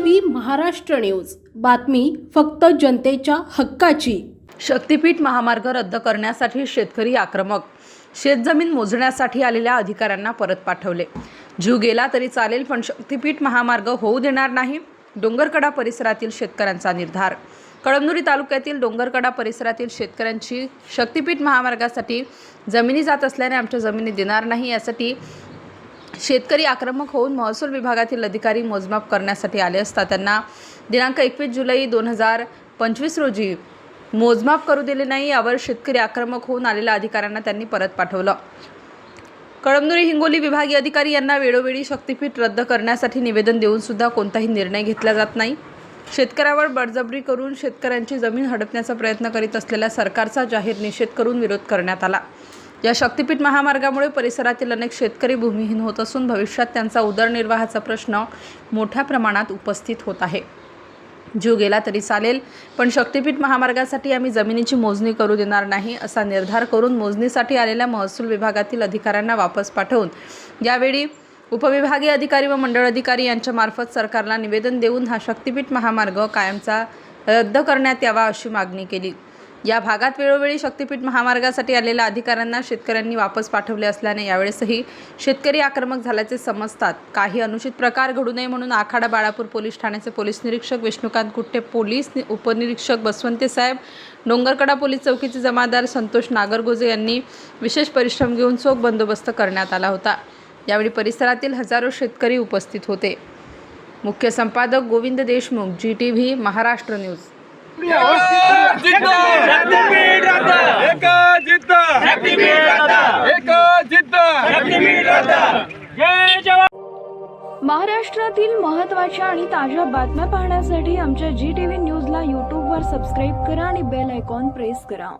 V Maharashtra news. बातमी फक्त जनतेच्या हक्काची. शक्तीपीठ महामार्ग रद्द करण्यासाठी शेतकरी आक्रमक. शेतजमीन मोजण्यासाठी आलेल्या अधिकाऱ्यांना परत पाठवले. जीव गेला तरी चालेल पण शक्तीपीठ महामार्ग होऊ देणार नाही डोंगरकडा परिसरातील शेतकऱ्यांचा निर्धार. कळमनुरी तालुक्यातील डोंगरकडा परिसरातील शेतकऱ्यांची शक्तीपीठ महामार्गासाठी जमिनी जात असल्याने आमच्या जमिनी देणार नाही यासाठी शेतकरी आक्रमक होऊन महसूल विभागातील अधिकारी मोजमाप करण्यासाठी आले असता त्यांना दिनांक एकवीस जुलै दोन हजार पंचवीस रोजी मोजमाप करू दिले नाही यावर शेतकरी आक्रमक होऊन आलेल्या अधिकाऱ्यांना त्यांनी परत पाठवलं. कळमनुरी हिंगोली विभागीय अधिकारी यांना वेळोवेळी शक्तीपीठ रद्द करण्यासाठी निवेदन देऊन सुद्धा कोणताही निर्णय घेतला जात नाही. शेतकऱ्यावर बळजबरी करून शेतकऱ्यांची जमीन हडपण्याचा प्रयत्न करीत असलेल्या सरकारचा जाहीर निषेध करून विरोध करण्यात आला. या शक्तीपीठ महामार्गामुळे परिसरातील अनेक शेतकरी भूमिहीन होत असून भविष्यात त्यांचा उदरनिर्वाहाचा प्रश्न मोठ्या प्रमाणात उपस्थित होत आहे. जीव गेला तरी चालेल पण शक्तिपीठ महामार्गासाठी आम्ही जमिनीची मोजणी करू देणार नाही असा निर्धार करून मोजणीसाठी आलेल्या महसूल विभागातील अधिकाऱ्यांना वापस पाठवून यावेळी उपविभागीय अधिकारी व मंडळ अधिकारी यांच्यामार्फत सरकारला निवेदन देऊन हा शक्तीपीठ महामार्ग कायमचा रद्द करण्यात यावा अशी मागणी केली. या भागात वेळोवेळी शक्तीपीठ महामार्गासाठी आलेल्या अधिकाऱ्यांना शेतकऱ्यांनी वापस पाठवले असल्याने यावेळेसही शेतकरी आक्रमक झाल्याचे समजतात. काही अनुचित प्रकार घडू नये म्हणून आखाडा बाळापूर पोलीस ठाण्याचे पोलीस निरीक्षक विष्णुकांत कुट्टे पोलीस उपनिरीक्षक बसवंते साहेब डोंगरकडा पोलीस चौकीचे जमादार संतोष नागरगोजे यांनी विशेष परिश्रम घेऊन चोख बंदोबस्त करण्यात आला होता. यावेळी परिसरातील हजारो शेतकरी उपस्थित होते. मुख्य संपादक Govind Deshmukh ji T V Maharashtra news. महाराष्ट्रातील महत्त्वाच्या आणि ताज्या बातम्या पाहण्यासाठी आमच्या जी टी व्ही न्यूजला यूट्यूबवर सबस्क्राईब करा आणि बेल आयकॉन प्रेस करा.